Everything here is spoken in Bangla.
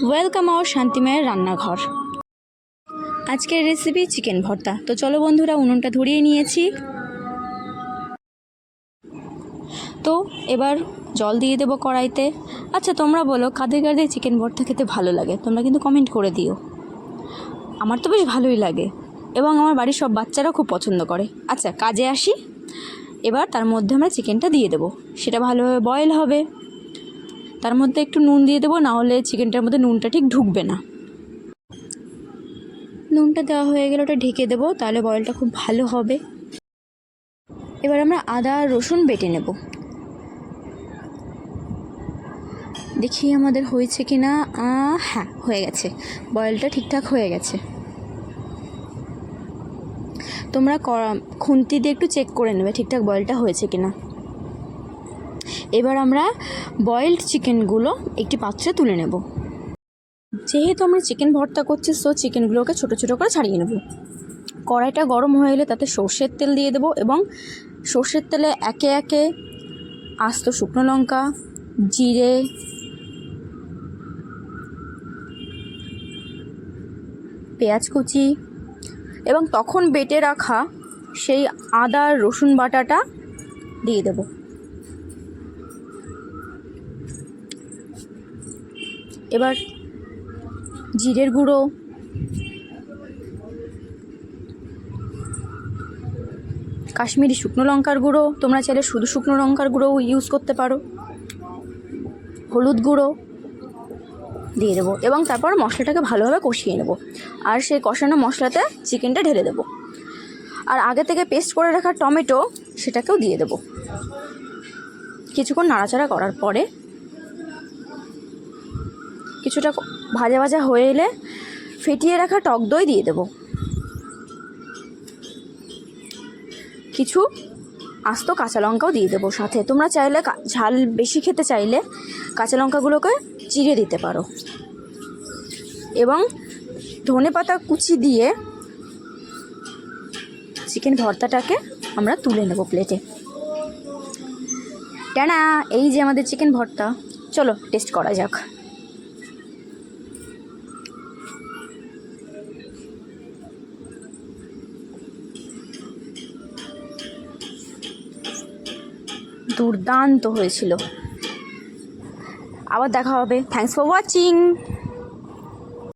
ওয়েলকাম আওয়ার শান্তিমায়ের রান্নাঘর। আজকের রেসিপি চিকেন ভর্তা। তো চলো বন্ধুরা, উনুনটা ধরিয়ে নিয়েছি। তো এবার জল দিয়ে দেবো কড়াইতে। আচ্ছা তোমরা বলো, কাদের কাদের চিকেন ভর্তা খেতে ভালো লাগে? তোমরা কিন্তু কমেন্ট করে দিও। আমার তো বেশ ভালোই লাগে এবং আমার বাড়ির সব বাচ্চারা খুব পছন্দ করে। আচ্ছা কাজে আসি। এবার তার মধ্যে আমরা চিকেনটা দিয়ে দেবো। সেটা ভালোভাবে বয়েল হবে। তার মধ্যে একটু নুন দিয়ে দেবো না হলে চিকেনটার মধ্যে নুনটা ঠিক ঢুকবে না। নুনটা দেওয়া হয়ে গেলে ওটা ঢেকে দেবো, তাহলে বয়েলটা খুব ভালো হবে। এবার আমরা আদা আর রসুন বেটে নেব। দেখি আমাদের হয়েছে কি না হ্যাঁ হয়ে গেছে। বয়েলটা ঠিকঠাক হয়ে গেছে। তোমরা খুন্তি দিয়ে একটু চেক করে নেবে ঠিকঠাক বয়েলটা হয়েছে কি না এবার আমরা বয়েলড চিকেনগুলো একটি পাত্রে তুলে নেব। যেহেতু আমরা চিকেন ভর্তা করছি সো চিকেনগুলোকে ছোটো ছোটো করে ছাড়িয়ে নেব। কড়াইটা গরম হয়ে এলে তাতে সর্ষের তেল দিয়ে দেবো এবং সর্ষের তেলে একে একে আস্ত শুকনো লঙ্কা, জিরে, পেঁয়াজ কুচি এবং তখন বেটে রাখা সেই আদা রসুন বাটাটা দিয়ে দেবো। এবার জিরের গুঁড়ো। কাশ্মীরি শুকনো লঙ্কার গুঁড়ো, তোমরা চাইলে শুধু শুকনো লঙ্কার গুঁড়োও ইউজ করতে পারো। হলুদ গুঁড়ো দিয়ে দেবো এবং তারপর মশলাটাকে ভালোভাবে কষিয়ে নেব। আর সেই কষানো মশলাতে চিকেনটা ঢেলে দেবো। আর আগে থেকে পেস্ট করে রাখা টমেটো, সেটাকেও দিয়ে দেবো। কিছুক্ষণ নাড়াচাড়া করার পরে কিছুটা ভাজা ভাজা হয়ে এলে ফেটিয়ে রাখা টক দই দিয়ে দেবো। কিছু আস্ত কাঁচা লঙ্কাও দিয়ে দেবো সাথে। তোমরা চাইলে ঝাল বেশি খেতে চাইলে কাঁচা লঙ্কাগুলোকে চিড়ে দিতে পারো। এবং ধনে পাতা কুচি দিয়ে চিকেন ভর্তাটাকে আমরা তুলে নেব প্লেটে। টানা, এই যে আমাদের চিকেন ভর্তা। চলো, টেস্ট করা যাক। দুর্দান্ত হয়েছিল। আবার দেখা হবে। Thanks for watching